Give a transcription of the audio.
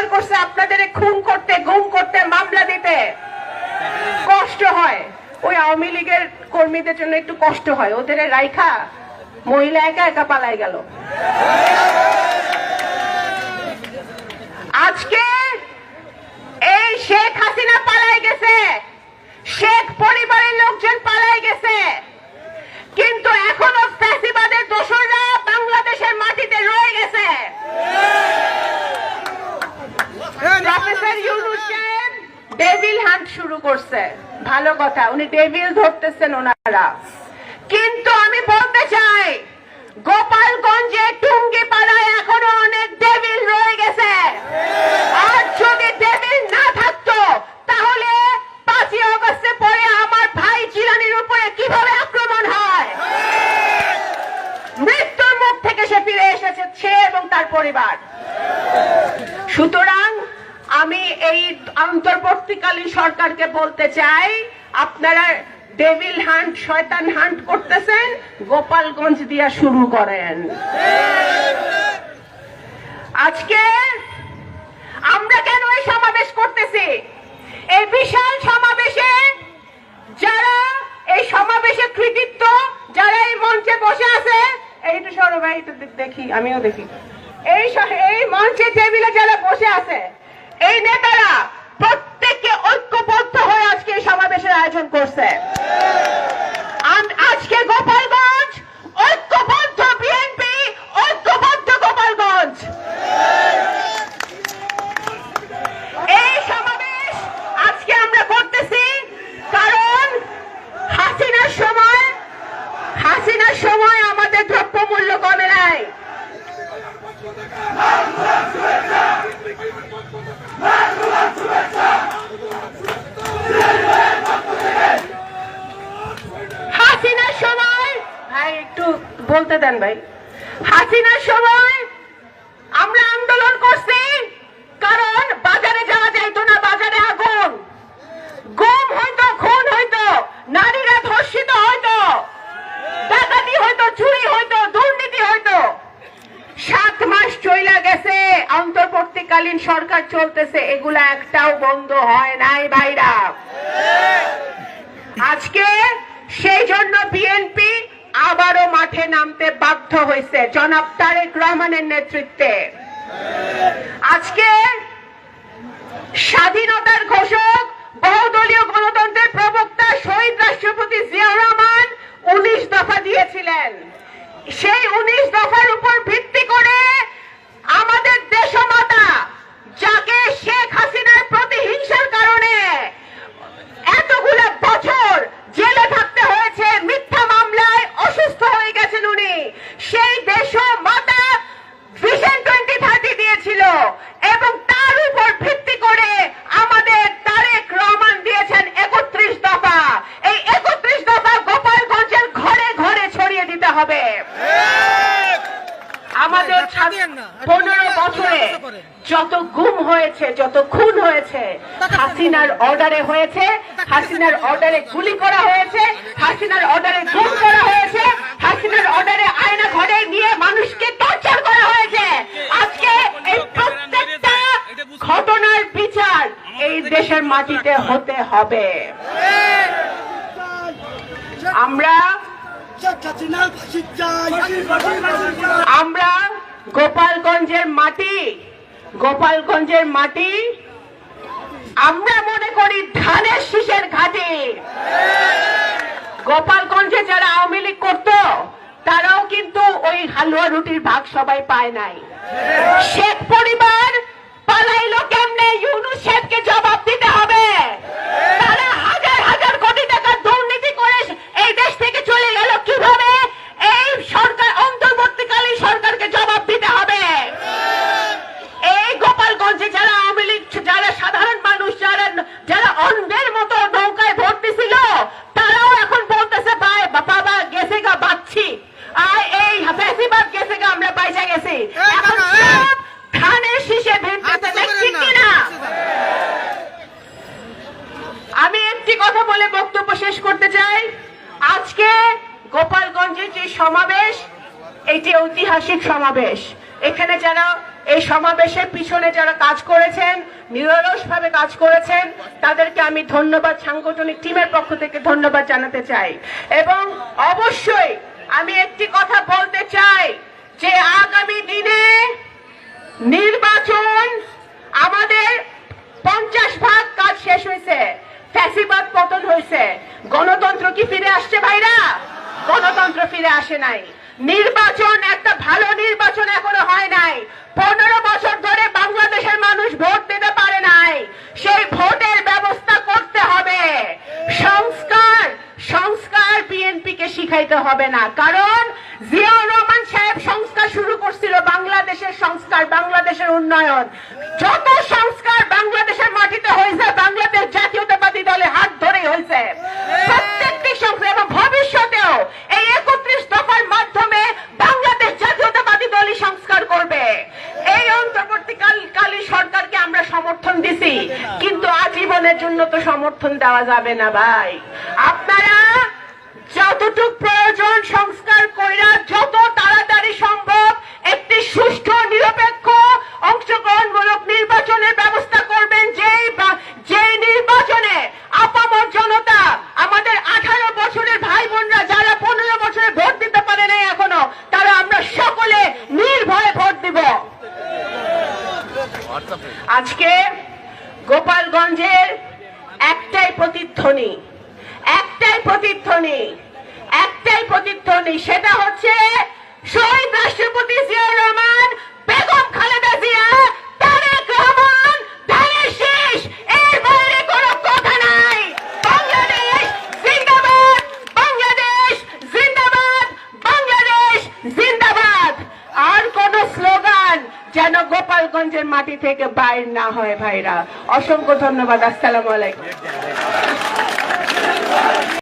আন্দোলন করছে আপনাদের খুন করতে, গুম করতে, মামলা দিতে। কষ্ট হয়। ওই আওয়ামী লীগের কর্মীদের জন্য একটু কষ্ট হয়। ওদের রাইখা, মহিলা একা একা পালাই গেল আজকে এই শেখ হাসিনা পালাই গেছে শেখ পরিবারের লোকজন পালাই গেছে কিন্তু এখনও ফ্যাসিবাদের দোসররা বাংলাদেশের মাটিতে রয়ে গেছে প্রফেসর ইউনুস সাহেব ডেভিল হান্ট শুরু করছে। ভালো কথা, উনি ডেভিল ধরতেছেন ওনারা। কিন্তু আমি বলতে চাই, গোপালগঞ্জে টুঙ্গি পাড়ায় এখনও অনেক ডেভিল রয়ে গেছে। আর যদি ডেভিল না থাকতো, তাহলে পাঁচই অগস্টে পরে আমার ভাই চিরানির উপরে কীভাবে আক্রমণ হয়? মৃত্যুর মুখ থেকে সে ফিরে এসেছে, সে এবং তার পরিবার। সুতরাং আমি এই অন্তর্বর্তীকালীন সরকারকে বলতে চাই, আপনারা ডেভিল হান্ট শয়তান হান্ট করতেছেন, গোপালগঞ্জ দিয়া শুরু করেন। আজকে আমরা কেন এই সমাবেশ করতেছি? এই বিশাল সমাবেশে যারা এই সমাবেশে কৃতিত্ব, যারা এই মঞ্চে বসে আছে এইটা সরবাই দেখি, আমিও দেখি। এই এই মঞ্চে টেবিলে যারা বসে আছে এই নেতারা প্রত্যেককে ঐক্যবদ্ধ হয়ে আজকে এই সমাবেশের আয়োজন করছে। আজকে গোপালগঞ্জ ঐক্যবদ্ধ বিএনপি ঐক্যবদ্ধ গোপালগঞ্জ এই সমাবেশ আজকে আমরা করতেছি কারণ হাসিনার সময় হাসিনার সময় আমাদের দ্রব্যমূল্য কমে নাই হাসিনার সময় ভাই একটু বলতে দেন ভাই। হাসিনার সময় আমরা আন্দোলন করছি, কারণ বাজারে যাওয়া যাইতো না, বাজারে আগুন। গুম হইতো, খুন হইতো, নারীরা ধর্ষিত হইতো, ডাকাতি হইতো, চুরি হইতো, দুর্নীতি হইতো। সাত মাস চইলা গেছে, অন্তর্বর্তীকালীন সরকার চলতেছে, এগুলা একটাও বন্ধ হয় নাই ভাইরা। আজকে সেই জন্য বিএনপি আবারও মাঠে নামতে বাধ্য হয়েছে জনাব তারেক রহমানের নেতৃত্বে। আজকে স্বাধীনতার ঘোষক, বহুদলীয় গণতন্ত্রের প্রবক্তা শহীদ রাষ্ট্রপতি জিয়া রহমান উনিশ দফা দিয়েছিলেন। সেই উনিশ দফার উপর ভিত্তি করে আমাদের দেশমাতা যাকে শেখ হাসিনার প্রতিহিংসার কারণে এতগুলো বছর জেলে থাকতে হয়েছে মিথ্যা মামলায় অসুস্থ হয়ে গেছেন উনি সেই দেশ মাতা ভিশন টোয়েন্টি থার্টি দিয়েছিল এবং তার উপর ভিত্তি করে আমাদের তারেক রহমান দিয়েছেন একত্রিশ দফা এই একত্রিশ দফা গোপালগঞ্জের ঘরে ঘরে ছড়িয়ে দিতে হবে আমাদের পনেরো বছরে যত গুম হয়েছে যত খুন হয়েছে হাসিনার অর্ডারে হয়েছে হাসিনার অর্ডারে গুলি করা হয়েছে হাসিনার অর্ডারে গুম করা হয়েছে হাসিনার অর্ডারে আয়না ঘরে নিয়ে মানুষকে টর্চার করা হয়েছে। আজকে এই প্রত্যেকটা ঘটনার বিচার এই দেশের মাটিতে হতে হবে। আমরা আমরা গোপালগঞ্জের মাটি গোপালগঞ্জের মাটি, আমরা মনে করি ধানের শীষের ঘাটি। গোপালগঞ্জে যারা আওয়ামী লীগ করত, তারাও কিন্তু ওই হালুয়া রুটির ভাগ সবাই পায় নাই। শেখ পরিবার পালাইলো কেমনে ইউনুস শেখকে জবাব দিতে হবে তারা হাজার হাজার কোটি টাকার দুর্নীতি করে এই দেশ থেকে চলে গেল কীভাবে এই সরকার অন্তর্বর্তীকালীন সরকারকে জবাব দিতে হবে এই গোপালগঞ্জে যারা আওয়ামী লীগ যারা সাধারণ মানুষ যারা যারা অন্ধের মতো নৌকায় ভোট দিছিল তারাও এখন বলতেছে ভাই বাবা গেছে গা বাচ্ছি আর এই ফেসিবাদ গেছে গা আমরা পয়সা গেছি এখন সব ধানের শীষে ভিড়তেছে ঠিক কিনা আমি একটি কথা বলে বক্তব্য শেষ করতে চাই আজকে গোপালগঞ্জে যে সমাবেশ, এটি ঐতিহাসিক সমাবেশ। এখানে যারা এই সমাবেশের পিছনে যারা কাজ করেছেন নিরলস ভাবে কাজ করেছেন, তাদেরকে আমি ধন্যবাদ, সাংগঠনিক টিমের পক্ষ থেকে ধন্যবাদ জানাতে চাই। এবং অবশ্যই আমি একটি কথা বলতে চাই যে আগামী দিনে নির্বাচন আমাদের পঞ্চাশ ভাগ কাজ শেষ হয়েছে। ফ্যাসিবাদ পতন হয়েছে গণতন্ত্র কি ফিরে আসছে ভাইরা গণতন্ত্র ফিরে আসে নাই। নির্বাচন একটা ভালো নির্বাচন এখনও হয় নাই। পনেরো বছর ধরে বাংলাদেশের মানুষ ভোট দিতে পারে নাই। সেই ভোটের ব্যবস্থা করতে হবে। সংস্কার সংস্কার বিএনপি কে শিখাইতে হবে না। কারণ জিয়াউর রহমান সাহেব সংস্কার শুরু করছিল বাংলাদেশের সংস্কার, বাংলাদেশের উন্নয়ন। যত সংস্কার বাংলাদেশের মাটিতে হয়েছে বাংলাদেশ জাতীয়তাবাদী দলে হাত ধরে হয়েছে প্রত্যেকটি সংস্কার এবং ভবিষ্যতেও এই একত্রিশ দফার মাধ্যমে বাংলাদেশ জাতীয়তাবাদী দলই সংস্কার করবে এই অন্তর্বর্তীকালীন সরকারকে আমরা সমর্থন দিছি, কিন্তু আজীবনের জন্য তো সমর্থন দেওয়া যাবে না ভাই। আপনারা যতটুক প্রয়োজন সংস্কার কইরা যত তাড়াতাড়ি সম্ভব একটি সুষ্ঠু, নিরপেক্ষ অংশগ্রহণমূলক নির্বাচনের ব্যবস্থা করবেন যেই বা- যেই নির্বাচনে আপামর জনতা আমাদের আঠারো বছরের ভাই বোনরা যারা পনেরো বছরে ভোট দিতে পারে নাই এখনও তারা আমরা সকলে নির্ভয়ে ভোট দিব আজকে গোপালগঞ্জের একটাই প্রতিধ্বনি একটাই প্রতিধ্বনি একটাই প্রতিধ্বনি সেটা হচ্ছে গোপালগঞ্জের মাটি থেকে বাইর না হয় ভাইরা। অসংখ্য ধন্যবাদ আসসালামু আলাইকুম।